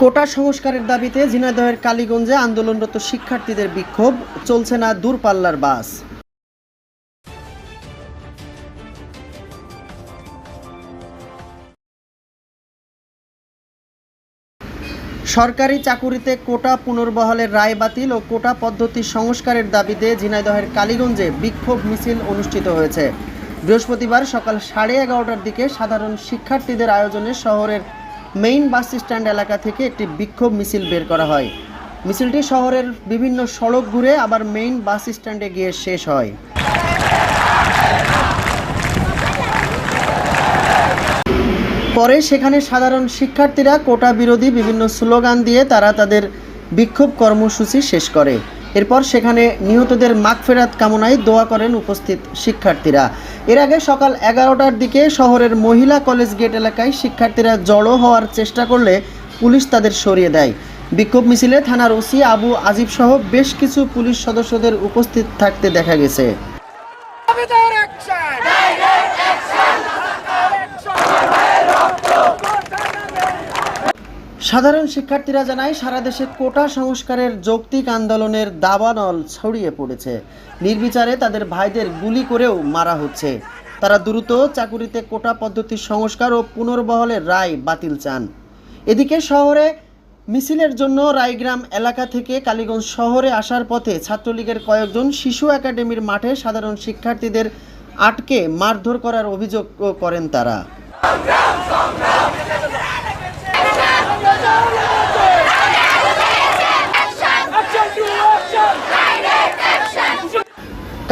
কোটা সংস্কারের দাবিতে ঝিনাইদহের কালীগঞ্জে আন্দোলনরত শিক্ষার্থীদের বিক্ষোভ। চলছে না দূরপাল্লার বাস। সরকারি চাকুরিতে কোটা পুনর্বহালের রায় বাতিল ও কোটা পদ্ধতি সংস্কারের দাবিতে ঝিনাইদহের কালীগঞ্জে বিক্ষোভ মিছিল অনুষ্ঠিত হয়েছে। বৃহস্পতিবার সকাল সাড়ে এগারোটার দিকে সাধারণ শিক্ষার্থীদের আয়োজনে শহরের মেইন বাস স্ট্যান্ড এলাকা থেকে একটি বিক্ষোভ মিছিল বের করা হয়। মিছিলটি শহরের বিভিন্ন সড়ক ঘুরে আবার মেইন বাস স্ট্যান্ডে গিয়ে শেষ হয়। পরে সেখানে সাধারণ শিক্ষার্থীরা কোটা বিরোধী বিভিন্ন স্লোগান দিয়ে তারা তাদের বিক্ষোভ কর্মসূচি শেষ করে। এরপর সেখানে নিহতদের মাগফেরাত কামনায় দোয়া করেন উপস্থিত শিক্ষার্থীরা। এর আগে সকাল এগারোটার দিকে শহরের মহিলা কলেজ গেট এলাকায় শিক্ষার্থীরা জড়ো হওয়ার চেষ্টা করলে পুলিশ তাদের সরিয়ে দেয়। বিক্ষোভ মিছিলে থানার ওসি আবু আজিব সহ বেশ কিছু পুলিশ সদস্যদের উপস্থিত থাকতে দেখা গেছে। সাধারণ শিক্ষার্থীরা জানায়, সারা দেশে কোটা সংস্কারের যৌক্তিক আন্দোলনের দাবানল ছড়িয়ে পড়েছে। নির্বিচারে তাদের ভাইদের গুলি করেও মারা হচ্ছে। তারা দ্রুত চাকুরিতে কোটা পদ্ধতির সংস্কার ও পুনর্বহলের রায় বাতিল চান। এদিকে শহরে মিছিলের জন্য রায়গ্রাম এলাকা থেকে কালীগঞ্জ শহরে আসার পথে ছাত্রলীগের কয়েকজন শিশু একাডেমির মাঠে সাধারণ শিক্ষার্থীদের আটকে মারধর করার অভিযোগ করেন তারা।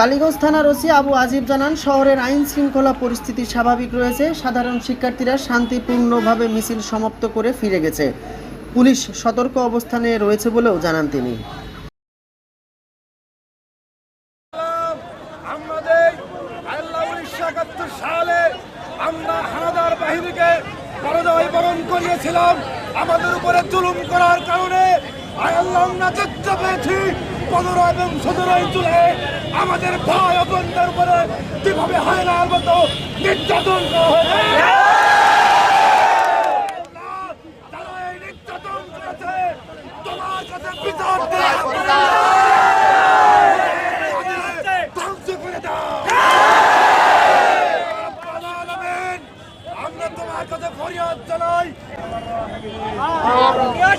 কালীগঞ্জ থানার ওসি আবু আজিব জানান, শহরের আইন শৃঙ্খলা পরিস্থিতি স্বাভাবিক রয়েছে। সাধারণ শিক্ষার্থীরা শান্তিপূর্ণভাবে মিছিল সমাপ্ত করে ফিরে গেছে। পুলিশ সতর্ক অবস্থানে রয়েছে বলেও জানান তিনি। আমাদের উপরে জুলুম করার কারণে আমরা যুদ্ধ পেয়েছি। পনেরো এবং সতেরোই জুলাই আমাদের ভাই বোনদের উপরে কীভাবে হায়নার মতো নির্যাতন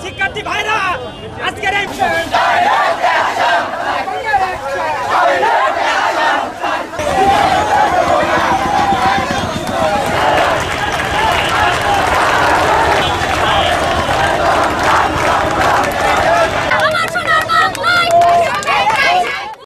শিক্ষার্থী ভাইরা, আজকের এই